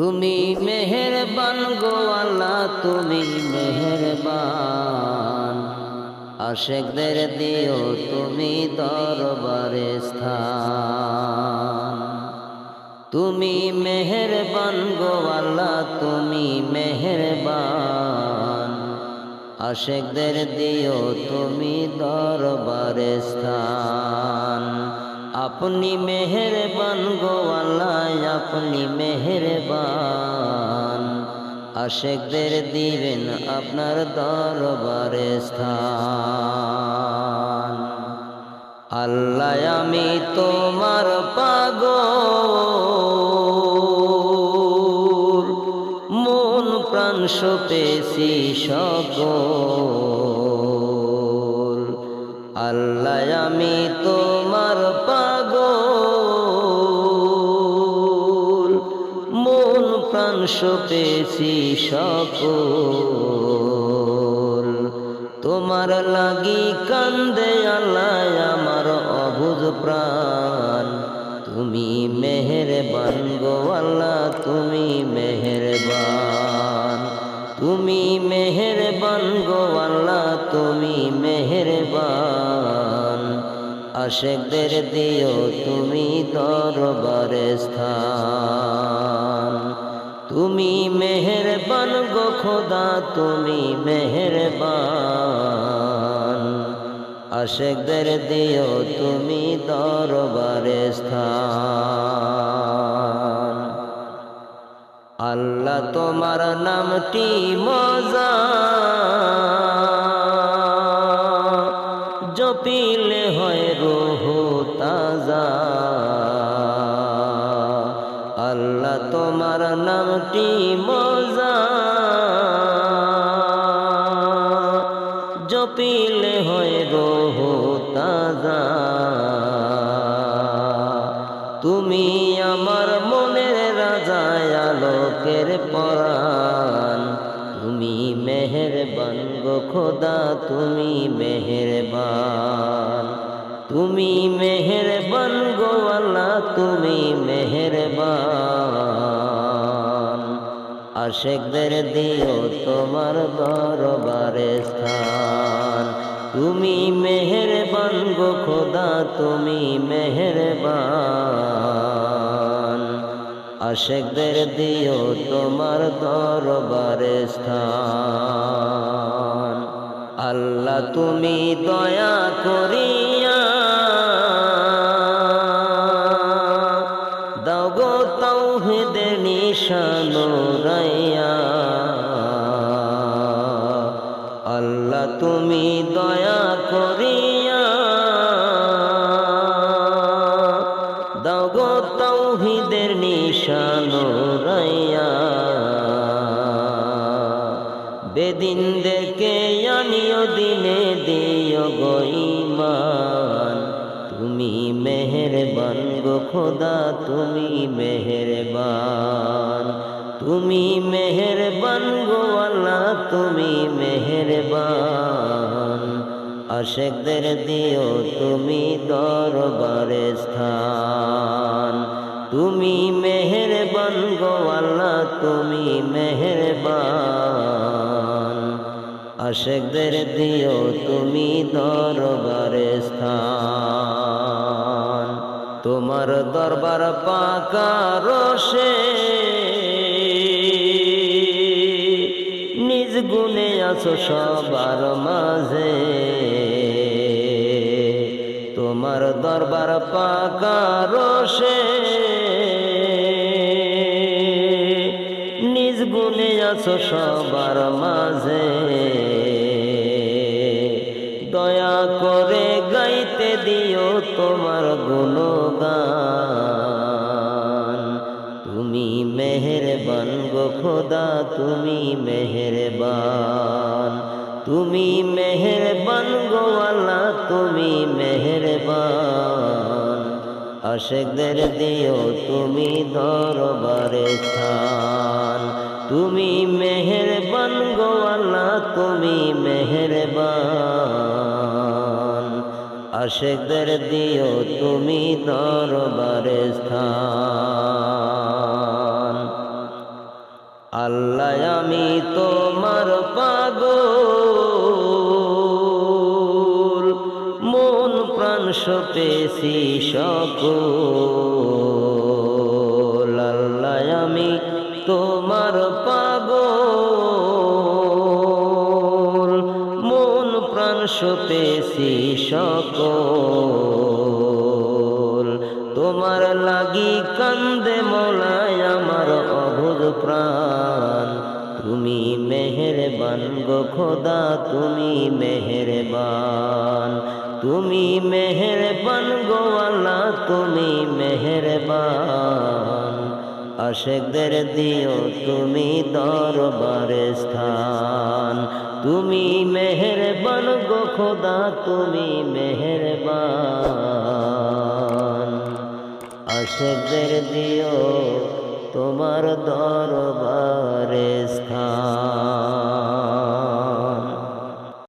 তুমি মেহেরবান গো আল্লাহ, তুমি মেহেরবান। আশেকদের দিও তুমি দরবারে স্থান। তুমি মেহেরবান গো আল্লাহ, তুমি মেহেরবান। আশেকদের দিও তুমি দরবারে স্থান। আপনি মেহেরবান গো আল্লাহ আপনি মেহেরবান আশেকদের দিবেন আপনার দরবারে স্থান আল্লাহ আমি তোমার পাগল মন প্রাণ সপেছি সকল আল্লাহ আমি তোমার প্রাণ সপেছি সকল। তোমার লাগি কান্দে আল্লাহ আমার অবুধ প্রাণ। তুমি মেহেরবান গো আল্লাহ, তুমি মেহেরবান। তুমি মেহেরবান গো আল্লাহ, তুমি মেহেরবান। আশেকদের দিও তুমি দরবারে স্থান। তুমি মেহের মেহেরবান গো খোদা, তুমি মেহেরবান। আশেকদের দিও তুমি দরবারে স্থান। আল্লাহ তোমার নামটি মজা। জপিলে হয় রোহ তাজা। নামটি মজা। জপিলে হয় রোহ তাজা। তুমি আমার মনের রাজা আলোকের পরাণ। তুমি মেহেরবান গো খোদা, তুমি মেহেরবান। তুমি মেহেরবান গো আল্লাহ, তুমি মেহেরবান। আশেকদের দিও তোমার দরবারে স্থান। তুমি মেহেরবান গো খোদা, তুমি মেহেরবান। আশেকদের দিও তোমার দরবারে স্থান। আল্লাহ তুমি দয়া করিয়া তুমি দয়া করিয়া দাও গো তাওহিদের নিশান রাইয়া। বেদিনদেরকে আনিও, দিনে দিও গো ইমান তুমি মেহেরবান গো খোদা, তুমি মেহেরবান। তুমি মেহেরবান গো আল্লাহ তুমি মেহেরবান। আশেকদের দিও তুমি দরবারে স্থান। তুমি মেহেরবান গো আল্লাহ তুমি মেহেরবান। আশেকদের দিও তুমি দরবারে স্থান। তোমার দরবার পাকা রসে আছো সবার মাঝে। তোমার দরবার পাকা রসে। নিজ গুণে আছো সবার মাঝে। দয়া করে গাইতে দিও তোমার গুণগান। তুমি মেহেরবান গো খোদা, তুমি মেহেরবান। তুমি মেহেরবান গো আল্লাহ তুমি মেহেরবান। আশেকদের দিও তুমি দরবারে স্থান। তুমি মেহেরবান গো আল্লাহ তুমি মেহেরবান। আশেকদের দিও তুমি দরবারে স্থান। প্রাণ সপেছি সকল। আমি তোমার পাগল। মন প্রাণ সপেছি সকল। তোমার লাগি কান্দে মোলায় আমার অভুজ প্রাণ। তুমি মেহেরবান গো খোদা, তুমি মেহেরবান। তুমি মেহেরবান গো আল্লাহ তুমি মেহেরবান। আশেকদের দিও তুমি দরবারে স্থান। তুমি মেহেরবান গো খোদা, তুমি মেহেরবান। আশেকদের দিও তোমার দরবার